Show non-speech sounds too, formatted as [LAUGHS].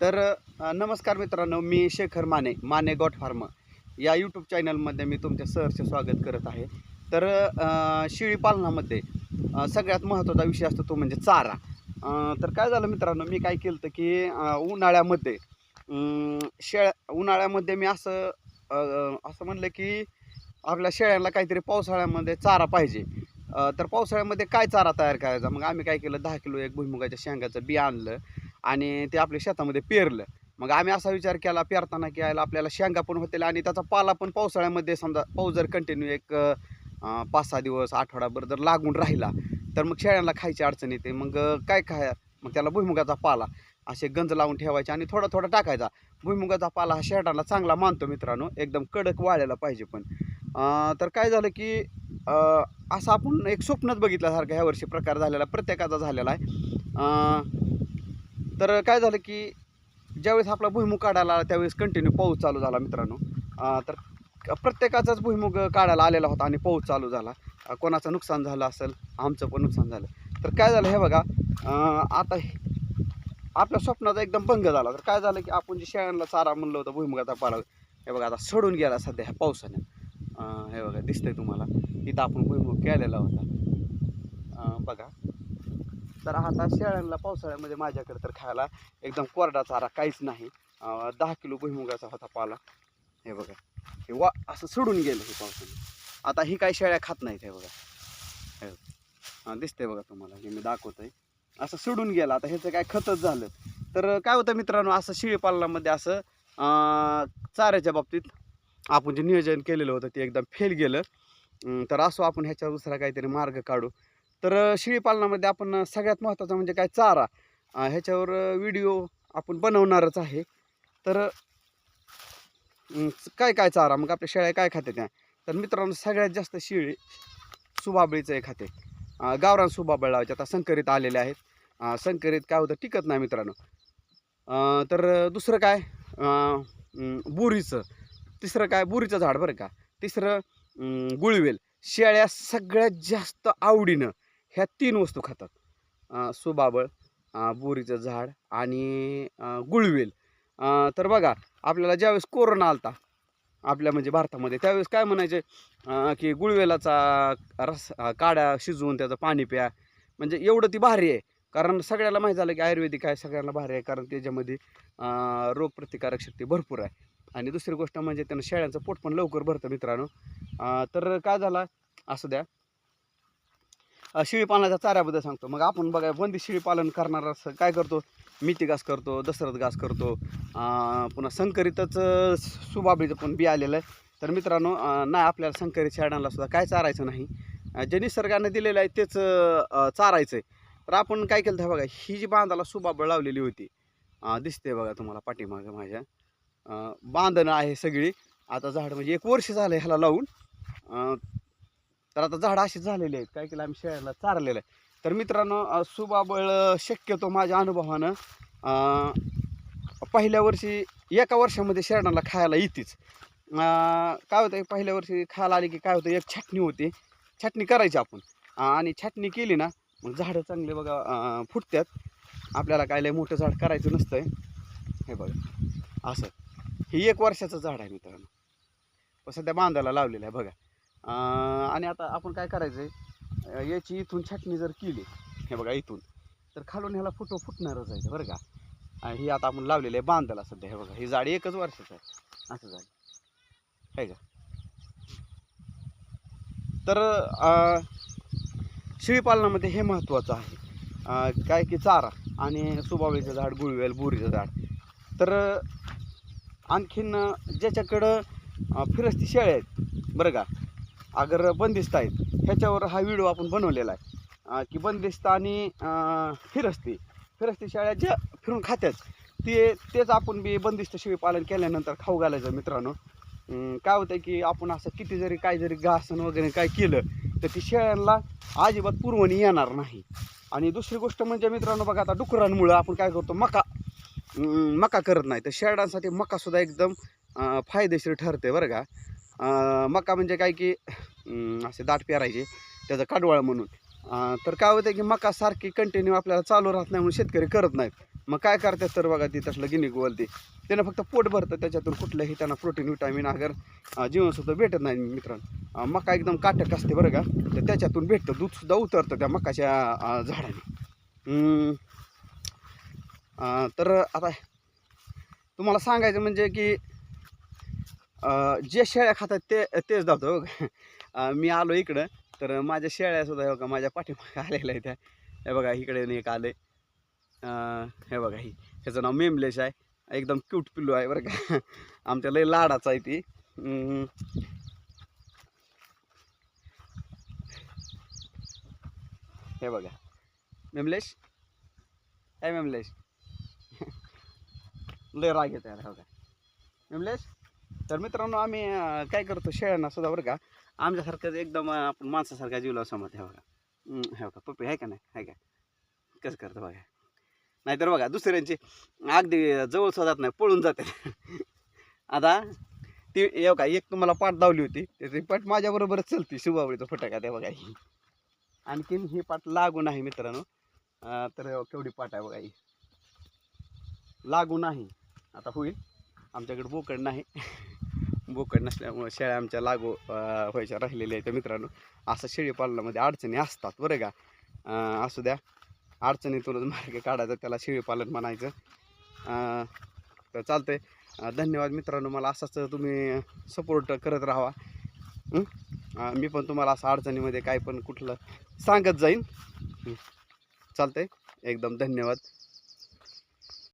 तर नमस्कार मित्रांनो मी शेखर माने माने गॉट फार्म. या यूट्यूब चॅनलमध्ये मी तुमचे सहर्ष स्वागत करत आहे. तर शेळीपालनामध्ये शेळी पालनामध्ये सगळ्यात महत्त्वाचा विषय असतो तो म्हणजे चारा. तर काय झालं मित्रांनो मी काय केलं होतं की उन्हाळ्यामध्ये शेळ्या उन्हाळ्यामध्ये मी असं असं म्हणलं की आपल्या शेळ्यांना काहीतरी पावसाळ्यामध्ये चारा पाहिजे. तर पावसाळ्यामध्ये काय चारा तयार करायचा? मग आम्ही काय केलं दहा किलो एक भुईमुगाच्या शेंगाचं बी आणलं. आणि ते आपल्या शेतामध्ये पेरलं. मग आम्ही असा विचार केला पेरताना की यायला आपल्याला शेंगा पण होतील आणि त्याचा पाला पण पावसाळ्यामध्ये समजा पाऊस जर कंटिन्यू एक पाच सहा दिवस आठवडाभर जर लागून राहिला तर मग शेळ्यांना खायची अडचण येते. मग काय खाय मग त्याला भुईमुगाचा पाला असे गंज लावून ठेवायचे आणि थोडा थोडा टाकायचा. भुईमुगाचा पाला हा शेटाला चांगला मानतो मित्रांनो एकदम कडक वाळायला पाहिजे पण. तर काय झालं की असं आपण एक स्वप्नच बघितल्यासारखं ह्या वर्षी प्रकार झालेला प्रत्येकाचा झालेला आहे. तर काय झालं की ज्यावेळेस आपला भुईमुग काढायला आला त्यावेळेस कंटिन्यू पाऊस चालू झाला मित्रांनो. तर प्रत्येकाचाच भुईमुग काढायला आलेला होता आणि पाऊस चालू झाला. कोणाचं नुकसान झालं असेल आमचं पण नुकसान झालं. तर काय झालं हे बघा आता हे- आपल्या स्वप्नाचा एकदम भंग झाला. तर काय झालं की आपण जे शेळ्यांना चारा म्हणलं होतं भुईमुगाचा पाला हे बघा आता सडून गेला सध्या ह्या पावसाने. हे बघा दिसतंय तुम्हाला. इथं आपण भुईमुग केलेला होता. बघा. तर आता शेळ्यांना पावसाळ्यामध्ये माझ्याकडे तर खायला एकदम कोरडा चारा काहीच नाही. दहा किलो भुईमुगाचा होता पाला. हे बघा. हे वा असं सोडून गेलं हे पावसाने. आता ही काही शेळ्या खात नाहीत हे बघा. हे दिसतंय बघा तुम्हाला. हे मी दाखवतोय. असं सोडून गेलं. आता ह्याचं काय खतच झालं. तर काय होतं मित्रांनो असं शेळी पालनामध्ये असं चाऱ्याच्या बाबतीत आपण जे नियोजन केलेलं होतं ते एकदम फेल गेलं. तर असो आपण ह्याच्यावर दुसरा काहीतरी मार्ग काढू. तर शेळीपालनामध्ये आपण सगळ्यात महत्त्वाचं म्हणजे काय चारा ह्याच्यावर व्हिडिओ आपण बनवणारच आहे. तर काय काय चारा? मग आपल्या शेळ्या काय खाते त्या? तर मित्रांनो सगळ्यात जास्त शेळी सुबाबळीचं हे खाते. गावरान सुबाबळ लावायचे. आता संकरित आलेले आहेत. संकरित काय होतं? टिकत नाही मित्रांनो. तर दुसरं काय? बुरीचं बोरीचं. तिसरं काय? बोरीचं झाड बरं का? तिसरं गुळवेल. शेळ्या सगळ्यात जास्त आवडीनं ह्या तीन वस्तू खातात. सुबाबळ बोरीचं झाड आणि गुळवेल. तर बघा आपल्याला ज्यावेळेस कोरोना आलता आपल्या म्हणजे भारतामध्ये त्यावेळेस काय म्हणायचे? की गुळवेलाचा रस अं, काढा शिजवून त्याचं पाणी प्या. म्हणजे एवढं ती भारी आहे. कारण सगळ्याला माहीत झालं की आयुर्वेदिक आहे सगळ्यांना भारी आहे. कारण त्याच्यामध्ये रोगप्रतिकारक शक्ती भरपूर आहे. आणि दुसरी गोष्ट म्हणजे त्यानं शेळ्यांचं पोट पण लवकर भरतं मित्रांनो. तर काय झालं? असू द्या. शिळीपालनाच्या पालनाच्या चाऱ्याबद्दल सांगतो. मग आपण बघा बंदी शिळीपालन करणारा करणार असं काय करतो? मिठी घास करतो दशरथ घास करतो पुन्हा संकरितच अं, सुबाबीचं पण बी आलेलं आहे. तर मित्रांनो नाही आपल्याला संकरित शेळ्यांना सुद्धा काय चारायचं नाही. जे निसर्गाने दिलेलं आहे तेच चारायचं आहे तर आपण काय केलं तर बघा ही जी बांधाला सुबाबळ लावलेली होती दिसते बघा तुम्हाला पाठीमागं माझ्या. बांधणं आहे सगळी. आता झाड म्हणजे एक वर्ष झालं ह्याला लावून. तर आता झाडं अशी झालेली आहेत. काय केलं आम्ही शेळ्याला चारलेलं आहे. तर मित्रांनो सुबाबळ शक्यतो माझ्या अनुभवानं पहिल्या वर्षी एका वर्षामध्ये शेळ्यांना खायला येतेच. काय होतं पहिल्या वर्षी खायला आली की काय होतं एक छाटणी होती. छाटणी करायची आपण. आणि छाटणी केली ना मग झाडं चांगले बघा फुटतात आपल्याला काय लय मोठं झाड करायचं नसतंय. हे बघा असं. हे एक वर्षाचं झाड आहे मित्रांनो. सध्या बांधायला लावलेलं आहे बघा. आणि आता आपण काय करायचं आहे याची इथून छाटणी जर केली हे बघा इथून तर खालून ह्याला फुटो फुटणारच आहे बरं का? ही आता आपण लावलेली आहे बांधायला सध्या हे बघा ही झाड एकच वर्षाचं आहे असं झाड. आहे का? तर शेळीपालनामध्ये हे महत्त्वाचं आहे. काय की चारा आणि सुबावळीचं झाड गुळवेल बोरीचं झाड. तर आणखीन ज्याच्याकडं फिरस्ती शेळ्या आहेत बरं का? अगर बंदिस्त आहेत ह्याच्यावर हा व्हिडिओ आपण बनवलेला आहे. की बंदिस्त आणि फिरस्ती. फिरस्ती शेळ्या ज्या फिरून खात्याच ते तेच आपण बी बंदिस्त शेळी पालन केल्यानंतर खाऊ घालायचं मित्रांनो. काय होतं की आपण असं किती जरी काय जरी घासन वगैरे काय केलं तर ती शेळ्यांना अजिबात पुरवणी येणार नाही. आणि दुसरी गोष्ट म्हणजे मित्रांनो बघा आता डुकरांमुळं आपण काय करतो मका मका करत नाही. तर शेळ्यांसाठी मकासुद्धा एकदम फायदेशीर ठरते बरं का. मका म्हणजे काय की असे दाट पेरायचे त्याचं काडवाळ म्हणून. तर काय होतं की मका सारखी कंटिन्यू आपल्याला चालू राहत नाही म्हणून शेतकरी करत नाहीत. मग काय करतात तर बघा ती तसलं गिनी गोवलते त्यानं फक्त पोट भरतं त्याच्यातून कुठलंही त्यांना प्रोटीन विटामिन अगर जीवनसत्व भेटत नाही मित्रांनो. मका एकदम काटक असते बरं का. तर त्याच्यातून भेटतं दूधसुद्धा उतरतं त्या मकाच्या झाडाने. तर आता तुम्हाला सांगायचं म्हणजे की जे शेळ्या खातात ते तेच धावतो मी आलो इकडं तर माझ्या शेळ्या सुद्धा हे बघा माझ्या पाठीमागे आलेल्या आहेत त्या हे बघा इकडे एक आले हे बघा ही. ह्याचं नाव मेमलेश आहे. एकदम क्यूट पिल्लू आहे बरं का. आमच्या लय लाडाचं आहे ती. हे बघा. मेमलेश? हे मेमलेश. लय राग येत आहे बघा. मेमलेश? तर मित्रांनो आम्ही अं, काय करतो शेळ्यांना सुद्धा बरं का आमच्यासारखं एकदम अं, आपण माणसासारखा जीवला समज हे बघा. हम्म, हे बघा पप्पी आहे का नाही? आहे का? कसं करतं बघा. नाहीतर बघा दुसऱ्यांची अगदी जवळ स्वतः नाही पळून जाते. [LAUGHS] आता ती येऊ का एक तुम्हाला पाठ धावली होती ती पाठ माझ्याबरोबरच चलती शिवावळीचा फटाका त्या बघा. ही आणखीन ही पाठ लागून आहे मित्रांनो. अं, तर केवढी पाठ आहे बघा ही. लागू नाही आता होईल. आमच्याकडे बोकड नाही. [LAUGHS] बोकड नसल्यामुळे शेळ्या आमच्या लागू व्हायच्या राहिलेल्या आहेत तर मित्रांनो. असं शेळी पालनामध्ये अडचणी असतात बरं का? असू द्या. अडचणीतूनच मार्ग काढायचा त्याला शेळीपालन म्हणायचं. तर चालतंय. धन्यवाद मित्रांनो. मला असंच तुम्ही सपोर्ट करत राहा मी पण तुम्हाला असं अडचणीमध्ये काय पण कुठलं सांगत जाईन. चालतंय. एकदम धन्यवाद.